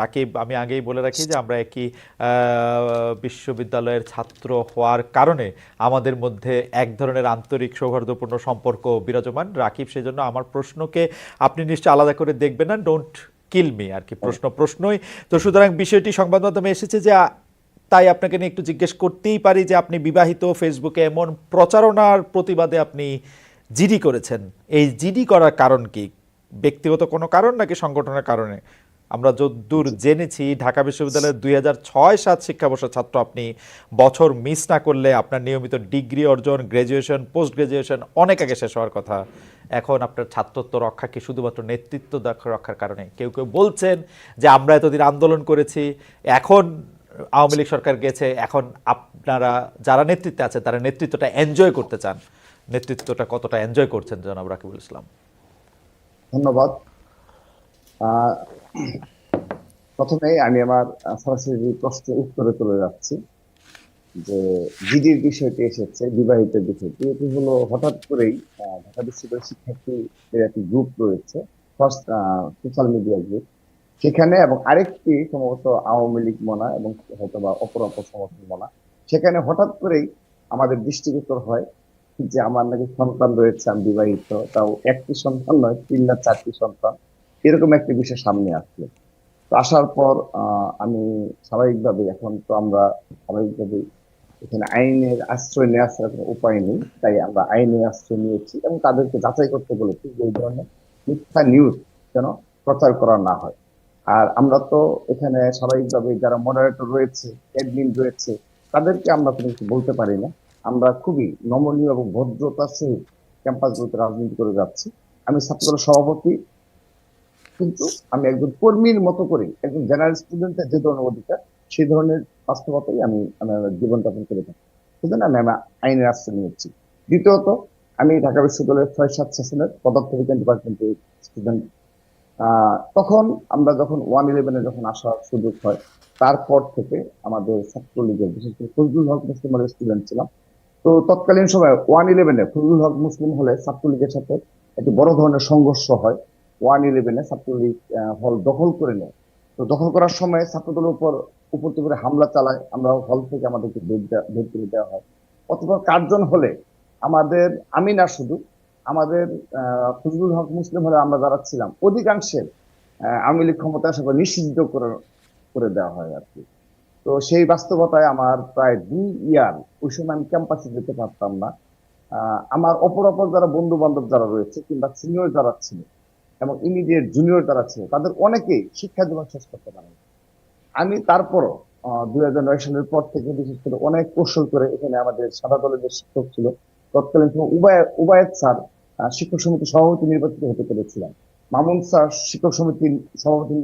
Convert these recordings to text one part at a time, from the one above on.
রাকিব আমি আগেই বলে রাখি যে আমরা একই বিশ্ববিদ্যালয়ের ছাত্র হওয়ার কারণে আমাদের মধ্যে এক ধরনের আন্তরিক সৌহার্দ্যপূর্ণ সম্পর্ক বিরাজমান। রাকিব, সেজন্য আমার প্রশ্নকে আপনি নিশ্চয় আলাদা করে দেখবেন না। ডোন্ট কিল মি আর কি প্রশ্ন প্রশ্নই। তো সুতরাং বিষয়টি সংবাদ মাধ্যমে এসেছে যে, তাই আপনাকে নিয়ে একটু জিজ্ঞেস করতেই পারি যে আপনি বিবাহিত, ফেসবুকে এমন প্রচারণার প্রতিবাদে আপনি জিডি করেছেন। এই জিডি করার কারণ কি? ব্যক্তিগত কোনো কারণ নাকি সংগঠনের কারণে? আমরা যদ্দূর জেনেছি, ঢাকা বিশ্ববিদ্যালয়ের দুই হাজার ছয় সাত শিক্ষাবর্ষের ছাত্র আপনি বছর মিস না করলে আপনার নিয়মিত ডিগ্রি অর্জন গ্র্যাজুয়েশন পোস্ট গ্র্যাজুয়েশন অনেক আগে শেষ হওয়ার কথা। এখন আপনার ছাত্রত্ব রক্ষা কি শুধুমাত্র নেতৃত্ব রক্ষার কারণে? কেউ কেউ বলছেন যে আমরা এতদিন আন্দোলন করেছি, এখন আওয়ামী লীগ সরকার গেছে, এখন আপনারা যারা নেতৃত্বে আছে, তারা নেতৃত্বটা এনজয় করতে চান। নেতৃত্বটা কতটা এনজয় করছেন জনাব রাকিবুল ইসলাম? ধন্যবাদ। প্রথমে আমি আমার সরাসরি প্রশ্নের উত্তরে চলে যাচ্ছি, যে জিডির বিষয়টি এসেছে, বিবাহিত বিষয়টি, এটি হলো হঠাৎ করেই ঢাকা বিশ্ববিদ্যালয়ের শিক্ষার্থীদের একটি গ্রুপ রয়েছে, ফার্স্ট সোশ্যাল মিডিয়া গ্রুপ সেখানে এবং আরেকটি সম্ভবত আওয়ামী লীগ মনা এবং হয়তো বা অপর অপর সমর্থন মনা। সেখানে হঠাৎ করেই আমাদের দৃষ্টিগোচর হয় যে আমার নাকি সন্তান রয়েছে, আমি বিবাহিত, তাও একটি সন্তান নয়, তিন না চারটি সন্তান। এরকম একটি বিষয় সামনে আসলো। তো আসার পর আমি স্বাভাবিকভাবে এখন তো আমরা স্বাভাবিকভাবে এখানে আইনের আশ্রয় নেওয়া ছাড়া কোনো উপায় নেই। তাই আমরা আইনের আশ্রয় নিয়েছি এবং তাদেরকে যাচাই করতে বলেছি যে এই ধরনের মিথ্যা নিউজ যেন প্রচার করা না হয়। আর আমরা তো এখানে স্বাভাবিকভাবে যারা মডারেটর রয়েছে অ্যাডমিন রয়েছে, তাদেরকে আমরা কোনো কিছু বলতে পারি না। আমরা খুবই নমনীয় এবং ভদ্রতার সহিত ক্যাম্পাসগুলোতে রাজনীতি করে যাচ্ছি। আমি ছাত্রদলের সভাপতি কিন্তু আমি একজন কর্মীর মতো করে, একজন জেনারেল স্টুডেন্টের যে ধরনের অধিকার, সেই ধরনের বাস্তবতাই আমি আমার জীবনযাপন করে থাকি। সেজন্য আমি আমার আইনের আশ্রয় নিয়েছি। দ্বিতীয়ত, আমি ঢাকা বিশ্ববিদ্যালয়ের ছয় সাত সেশনের পদার্থবিজ্ঞান ডিপার্টমেন্টের স্টুডেন্ট তখন আমরা যখন ওয়ান ইলেভেনে যখন আসার সুযোগ হয়, তারপর থেকে আমাদের ছাত্রলীগের, বিশেষ করে ফজলুল হক মুসলিমের স্টুডেন্ট ছিলাম। তো তৎকালীন সময় ওয়ান ইলেভেনে ফজলুল হক মুসলিম হলে ছাত্রলীগের সাথে একটি বড় ধরনের সংঘর্ষ হয়। ওয়ান ইলেভেনে ছাত্রলীগ হল দখল করে নেয়। তো দখল করার সময় ছাত্রদলের উপর উপর থেকে হামলা চালায়, আমরা হল থেকে আমাদেরকে বের করে দেওয়া হয়। অথবা কার্জন হলে আমাদের আমি না শুধু, আমাদের ফজলুল হক মুসলিম হলে আমরা যারা ছিলাম, অধিকাংশের আওয়ামী লীগ ক্ষমতা আসা পর নিষিদ্ধ করে করে দেওয়া হয় আর কি। তো সেই বাস্তবতায় আমার প্রায় দুই ইয়ার ওই সময় আমি ক্যাম্পাসে যেতে পারতাম না। আমার অপর অপর যারা বন্ধু বান্ধব যারা রয়েছে কিংবা সিনিয়র যারা ছিল এবং ইমিডিয়েট জুনিয়র যারা ছিল তাদের অনেকেই শিক্ষা জীবন শেষ করতে পারেন। আমি তারপরও দুই হাজার নয় সালের পর থেকে বিশেষ করে অনেক কৌশল করে এখানে আমাদের সাদা দলের যে শিক্ষক ছিল তৎকালীন উবায় উবায়ত স্যার শিক্ষক সমিতির সভাপতি নির্বাচিত হতে পেরেছিলাম। মামুন স্যার শিক্ষক সমিতির সভাপতি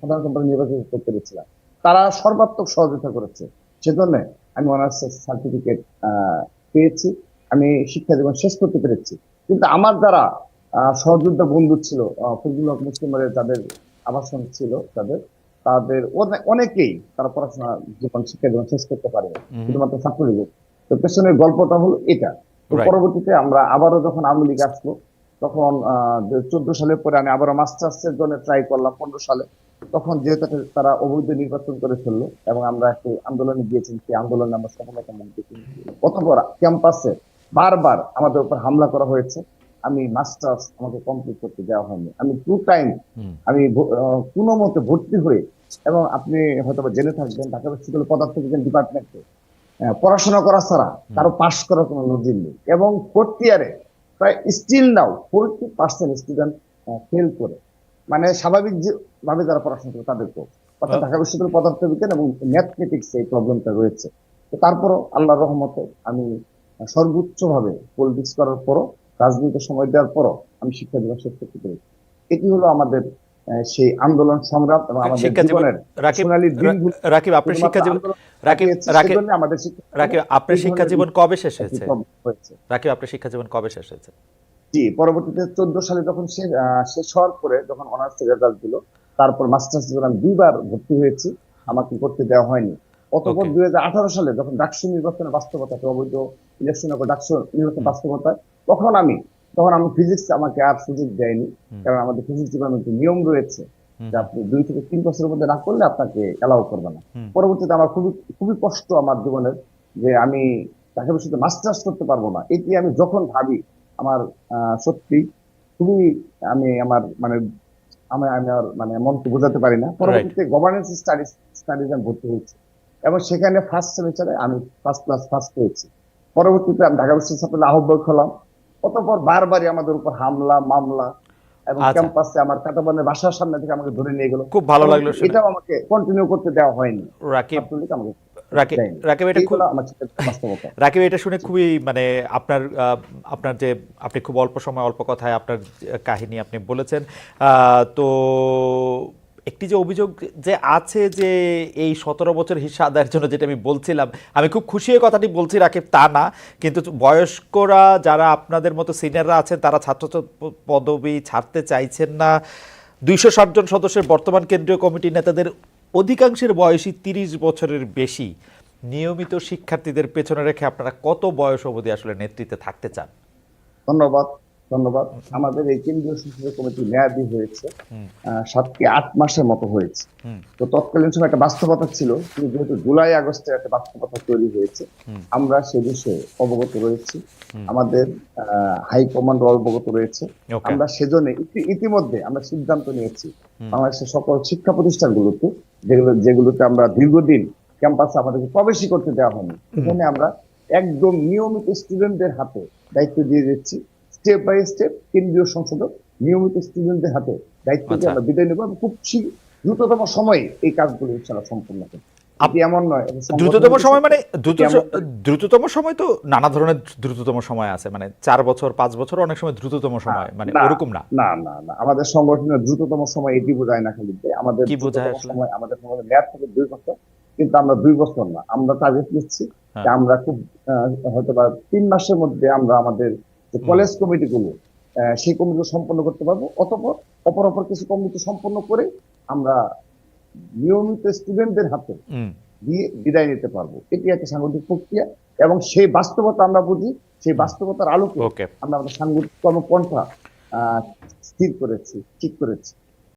সাধারণ সম্পাদক নির্বাচিত হতে পেরেছিলাম। তারা সর্বাত্মক সহযোগিতা করেছে। সেজন্য আমি অনার্স সার্টিফিকেট পেয়েছি। আমি শিক্ষা জীবন শেষ করতে পেরেছি। কিন্তু আমার আহ, সহযোদ্ধা বন্ধু ছিল আহ, ফজলুল হক মুসলিমের যাদের আবাসন ছিল তাদের। তাদের অনে- অনেকেই তারা পড়াশোনা জীবন শিক্ষা জীবন শেষ করতে পারে শুধুমাত্র ছাত্রলীগের। তো পেছনের গল্পটা হলো এটা। তো পরবর্তীতে আমরা আবারও যখন আওয়ামী লীগ আসলো তখন চোদ্দ সালের পরে আমি আবারও মাস্টার্সের জন্য ট্রাই করলাম পনেরো সালে। তখন যেহেতু তারা অবৈধ নির্বাচন করে ফেলল এবং আমরা একটি আন্দোলনে গিয়েছি সেই আন্দোলনে আমরা সফলতা দেখি অতপর ক্যাম্পাসে বারবার আমাদের উপর হামলা করা হয়েছে। আমি মাস্টার্স আমাকে কমপ্লিট করতে দেওয়া হয়নি। আমি টু টাইম আমি কোনো মতে ভর্তি হয়ে এবং আপনি হয়তো জেনে থাকবেন ঢাকা বিশ্ববিদ্যালয় পদার্থবিজ্ঞান ডিপার্টমেন্টে পড়াশোনা করা ছাড়া কারও পাশ করার কোনো নজির নেই। এবং ফোর্থ ইয়ারে প্রায় still now forty percent student fail করে। মানে স্বাভাবিক যে ভাবে যারা পড়াশোনা করে তাদেরকেও। অর্থাৎ। ঢাকা বিশ্ববিদ্যালয় পদার্থবিজ্ঞান এবং ম্যাথমেটিক্স এই প্রবলেমটা রয়েছে। তো তারপরও আল্লাহর রহমতে আমি সর্বোচ্চ ভাবে পলিটিক্স করার পরও রাজনীতিতে সময় দেওয়ার পরও আমি শিক্ষা দিবস করতে পেরেছি। এটি হলো আমাদের সেই আন্দোলন সংগ্রাম এবং আমাদের জীবনের রাকিব সোনালী দিনগুলো রাকিব আপনার শিক্ষা জীবন রাকিব রাকিব আমাদের রাকিব আপনার শিক্ষা জীবন কবে শেষ হয়েছে? রাকিব আপনার শিক্ষা জীবন কবে শেষ হয়েছে? জি পরবর্তীতে চোদ্দ সালে যখন শেষ শেষ হওয়ার পরে যখন অনার্স রেজাল্ট দিল তারপর মাস্টার্স আমি দুইবার ভর্তি হয়েছি আমাকে করতে দেওয়া হয়নি। অতপর দুই হাজার আঠারো সালে যখন ডাকসু নির্বাচনের বাস্তবতা অবৈধ ইলেকশন ডাকসু নির্বাচন বাস্তবতায় তখন আমি তখন আমি ফিজিক্স আমাকে আর সুযোগ দেয়নি কারণ আমাদের ফিজিক্স ডিপার্টমেন্টে নিয়ম রয়েছে যে আপনি দুই থেকে তিন বছরের মধ্যে না করলে আপনাকে এলাও করবে না। পরবর্তীতে আমার খুবই খুবই কষ্ট আমার জীবনের যে আমি তাকে সাথে মাস্টার্স করতে পারব না। এটি আমি যখন ভাবি আমার সত্যি খুবই আমি আমার মানে আমি আমি আর মানে মনকে বোঝাতে পারি না। পরবর্তীতে গভর্নেন্স স্টাডিজ স্টাডিজ আমি ভর্তি হয়েছি। এবং সেখানে ফার্স্ট সেমিস্টারে আমি ফার্স্ট ক্লাস ফার্স্ট হয়েছি। পরবর্তীতে আমি ঢাকা বিশ্ববিদ্যালয়ে আহ্বায়ক হলাম। অতঃপর বারবারই আমাদের উপর হামলা মামলা এবং আচ্ছা। ক্যাম্পাসে আমার কাটাবনের বাসার সামনে থেকে আমাকে ধরে নিয়ে গেল। খুব ভালো লাগল। এটাও আমাকে কন্টিনিউ করতে দেওয়া হয়নি। রাকিব আমাকে রাকিব এটা খুব রাকিব এটা শুনে খুবই মানে আপনার আহ, আপনার যে আপনি খুব অল্প সময় অল্প কথায় আপনার কাহিনী আপনি বলেছেন। আহ, তো একটি যে অভিযোগ যে আছে যে এই সতেরো বছর হিসা আদায়ের জন্য যেটা আমি বলছিলাম, আমি খুব খুশি হয়ে কথাটি বলছি রাকিব, তা না। কিন্তু বয়স্করা যারা আপনাদের মতো সিনিয়ররা আছেন, তারা ছাত্র পদবি ছাড়তে চাইছেন না। দুইশো ষাট জন সদস্যের বর্তমান কেন্দ্রীয় কমিটি নেতাদের অধিকাংশের বয়সই তিরিশ বছরের বেশি। নিয়মিত শিক্ষার্থীদের পেছনে রেখে আপনারা কত বয়স অবধি আসলে নেতৃত্বে থাকতে চান? ধন্যবাদ। ধন্যবাদ। আমাদের এই কেন্দ্রীয় সংসদীয় কমিটি মেয়াদি হয়েছে। হুম। আহ, সাত কি আট মাসের মতো হয়েছে। তো তৎকালীন সময় একটা বাস্তবতা ছিল কিন্তু যেহেতু জুলাই আগস্টে একটা বাস্তবতা তৈরি হয়েছে আমরা সে বিষয়ে অবগত রয়েছি। আমাদের হাইকমান্ড অবগত রয়েছে। আমরা সেজন্য ইতি- ইতিমধ্যে আমরা সিদ্ধান্ত নিয়েছি বাংলাদেশের সকল শিক্ষা প্রতিষ্ঠানগুলোতে যেগুলো যেগুলোতে আমরা দীর্ঘদিন ক্যাম্পাসে আমাদেরকে প্রবেশই করতে দেওয়া হয়নি সেখানে আমরা একদম নিয়মিত স্টুডেন্টদের হাতে দায়িত্ব দিয়ে দিচ্ছি। স্টেপ বাই স্টেপ কেন্দ্রীয় সংসদ নিয়মিত স্টুডেন্টদের হাতে দায়িত্ব দিয়ে আচ্ছা। আমরা বিদায় নেব। এবং খুব দ্রুততম সময়ে এই কাজগুলো ইনশাআল্লাহ সম্পূর্ণ করব। আপ- এটি এমন নয় দ্রুততম সময় মানে দ্রুততম সময় তো নানা ধরনের দ্রুততম সময় আছে। মানে চার বছর পাঁচ বছর অনেক সময় দ্রুততম সময় মানে ওরকম না। না না না। আমাদের সংগঠনের দ্রুততম সময় এটি বোঝায় না খালি আমাদের কি বোঝায় সময় আমাদের মেয়াদ থেকে দুই বছর কিন্তু আমরা দুই বছর না আমরা টার্গেট নিচ্ছি। হ্যাঁ। আমরা খুব হয়তো বা তিন মাসের মধ্যে আমরা আমাদের। কলেজ কমিটিগুলো সেই কমিটি সম্পন্ন করতে পারব অতপর অপর অপর কিছু কমিটি সম্পন্ন করে আমরা নিয়মিত স্টুডেন্টদের হাতে দিয়ে বিদায় নিতে পারব। এটি একটা সাংগঠনিক প্রক্রিয়া এবং সেই বাস্তবতা আমরা বুঝি সেই বাস্তবতার আলোকে আমরা আমাদের সাংগঠনিক কর্মপন্থা আহ, স্থির করেছি ঠিক করেছি।